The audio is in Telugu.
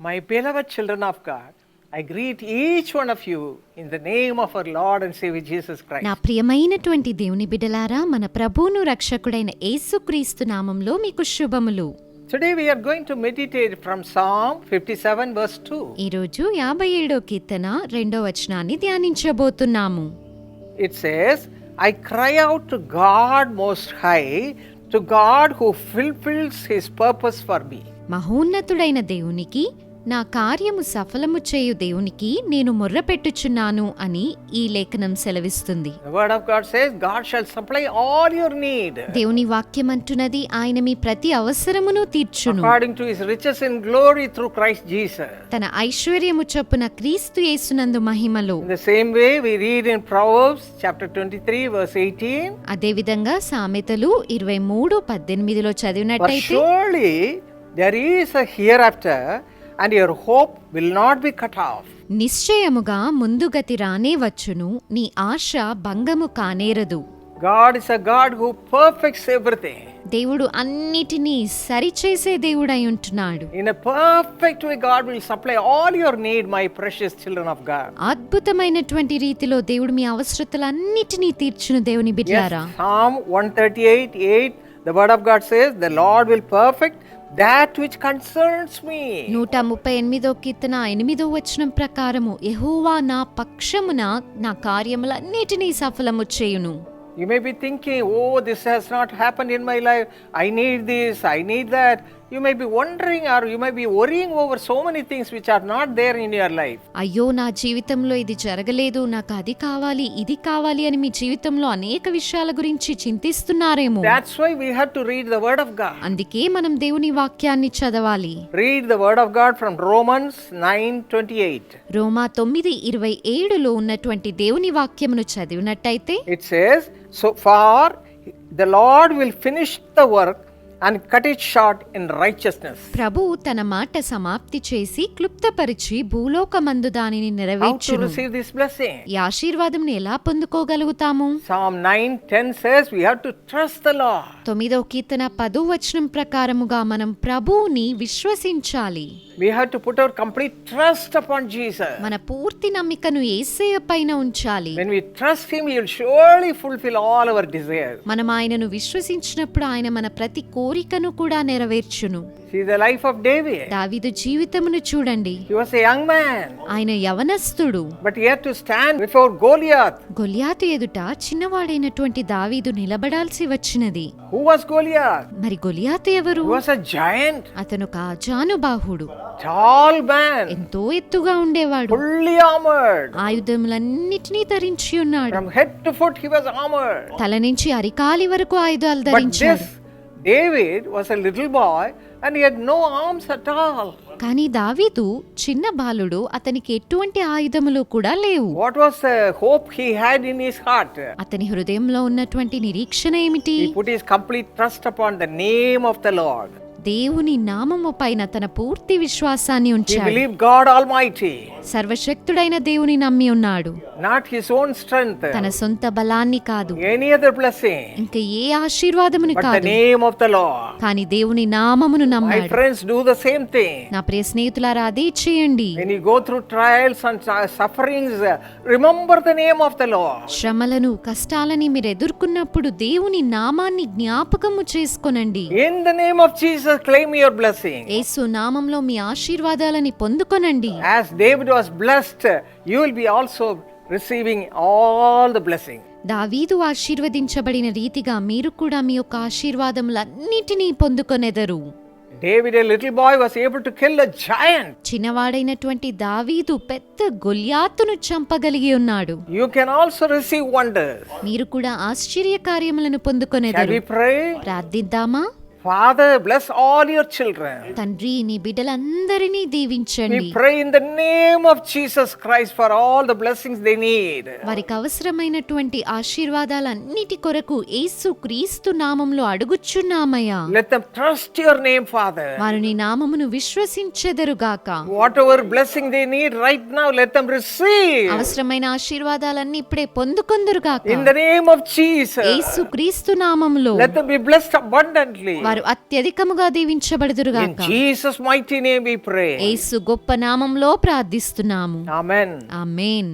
My beloved children of God, I greet each one of you in the name of our Lord and Savior Jesus Christ. నా ప్రియమైనటువంటి దేవుని బిడలారా మన ప్రభువును రక్షకుడైన యేసుక్రీస్తు నామంలో మీకు శుభములు Today we are going to meditate from Psalm 57, verse 2. ఈరోజు యాభై ఏడో కీర్తన రెండో వచనాన్ని ధ్యానించబోతున్నాము It says, I cry out to God Most High, to God who fulfills His purpose for me. మహోన్నతుడైన దేవునికి నా కార్యము సఫలము చేయు దేవునికి నేను మొర్ర పెట్టుచున్నాను అని ఈ లేఖనం సెలవిస్తుంది. దేవుని వాక్యం అంటున్నది ఆయన మీ ప్రతి అవసరమును తీర్చును. తన ఐశ్వర్యము చొప్పున క్రీస్తు యేసునందు మహిమలో. అదే విధంగా సామెతలు ఇరవై మూడు పద్దెనిమిదిలో చదివినట్టయితే there is a after and your hope will not be cut off. నిశ్చయముగా ముందుగతి రానే వచ్చును నీ ఆశ భంగము కానేరదు God is a God who perfects everything. దేవుడు అన్నిటినీ సరిచేసే దేవుడై ఉంటున్నాడు In a perfect way, God will supply all your need, my precious children of God. అద్భుతమైనటువంటి రీతిలో దేవుడు మీ అవసరతలన్నిటినీ తీర్చును దేవుని Yes, బిడ్డారా Psalm 138 8, the word of God says, The Lord will perfect that which concerns me నూట ముప్పై ఎనిమిదో కీర్తన ఎనిమిదో వచనం ప్రకారము ఎహోవా నా పక్షమున నా కార్యములన్నిటిని సఫలము చేయును. You may be thinking oh this has not happen in my life I need this I need that You may be wondering or you may be worrying over so many things which are not there in your life. అయ్యో నా జీవితంలో ఇది జరగలేదు నాకు అది కావాలి ఇది కావాలి అని మీ జీవితంలో అనేక విషయాల గురించి చింతిస్తున్నారేమో That's why we have to read the Word of God. అందుకే మనం దేవుని వాక్యాన్ని చదవాలి Read the Word of God from Romans 9 28. రోమా తొమ్మిది ఇరవై ఏడులో ఉన్నటువంటి దేవుని వాక్యమును చదివినట్టయితే It says, So far the Lord will finish the work and cut it short in righteousness. ప్రభు తన మాట సమాప్తి చేసి క్లుప్తపరిచి భూలోకమందు దానిని How to నెరవేర్చును receive this blessing? ఈ ఆశీర్వాదంని ఎలా పొందుకోగలుగుతాము Psalm 9 10 says we have to trust the Lord. తొమ్మిదో కీర్తన పదో వచనం ప్రకారముగా మనం ప్రభువుని విశ్వసించాలి We have to put our complete trust upon Jesus. మన పూర్తి నమ్మికను ఏసయ్య పైన ఉంచాలి When we trust Him, He will surely fulfill all our desires. మనం ఆయనను విశ్వసించినప్పుడు ఆయన మన ప్రతి కోరికను కూడా నెరవేర్చును. దావిదు జీవితమును చూడండి. ఆయన యవనస్తుడు. గొలియాతు ఎదుట చిన్నవాడైనటువంటి దావీదు నిలబడాల్సి వచ్చినది. మరి గొలియాతు ఎవరు? అతను కాజానుబాహుడు ఎంతో ఎత్తుగా ఉండేవాడు. ఆయుధములన్నిటినీ ధరించి ఉన్నాడు. తల నుంచి అరికాలి వరకు ఆయుధాలు ధరించాడు. David was a little boy and arms at కానీ దావీదు చిన్న బాలుడు అతనికి ఎటువంటి ఆయుధములు కూడా లేవు. What was hope he heart అతని హృదయంలో ఉన్నటువంటి నిరీక్షణ ఏమిటి? He complete trust upon the name of the Lord దేవుని నామము పైన తన పూర్తి విశ్వాసాన్ని ఉంచాడు. సర్వశక్తుడైన దేవుని నమ్మి ఉన్నాడు. నాట్ హిస్ ఓన్ స్ట్రెంగ్త్ తన సొంత బలాన్ని కాదు. ఎనీ ఇంకా ఏ ఆశీర్వాదమును కాదు. కానీ దేవుని నామమును నమ్మాడు. ఫ్రెండ్స్ డు నా ప్రియ స్నేహితులారా అదే చేయండి. వెన్ శ్రమలను కష్టాలను మీరు ఎదుర్కొన్నప్పుడు దేవుని నామాన్ని జ్ఞాపకము చేసుకోనండి. Jesus, claim your blessing. యేసు నామంలో మీ ఆశీర్వాదాలని పొందుకొనండి As David was blessed, you will be also receiving all the blessing. దావీదు ఆశీర్వదించబడిన రీతిగా మీరు కూడా మీ యొక్క ఆశీర్వాదములన్నిటినీ పొందుకొనెదరు David, a little boy, was able to kill a giant. చిన్నవాడైనటువంటి దావీదు పెద్ద గొల్యాతును చంపగలిగి ఉన్నాడు You can also receive wonders. మీరు కూడా ఆశ్చర్య కార్యములను Shall పొందుకొనెదరు we pray? ప్రార్థిద్దామా Father, bless all your children. తండ్రి నీ బిడ్డలందరినీ దీవించండి We pray in the name of Jesus Christ for all the blessings they need. వారికి అవసరమైనటువంటి ఆశీర్వాదాలన్నిటి కొరకు యేసు క్రీస్తు నామంలో అడుగుచున్నామయ్యా Let them trust your name, Father. వారు నీ నామమును విశ్వసించెదరుగాక Whatever blessing they need right now, let them receive. అవసరమైన ఆశీర్వాదాలన్నీ ఇప్పుడే పొందుకొందురుగాక In the name of Jesus. యేసు క్రీస్తు నామములో Let them be blessed abundantly. వారు అత్యధికముగా దీవించబడుదురుగాక Jesus' mighty name we pray. యేసు గొప్ప నామంలో ప్రార్థిస్తున్నాము Amen. ఆమేన్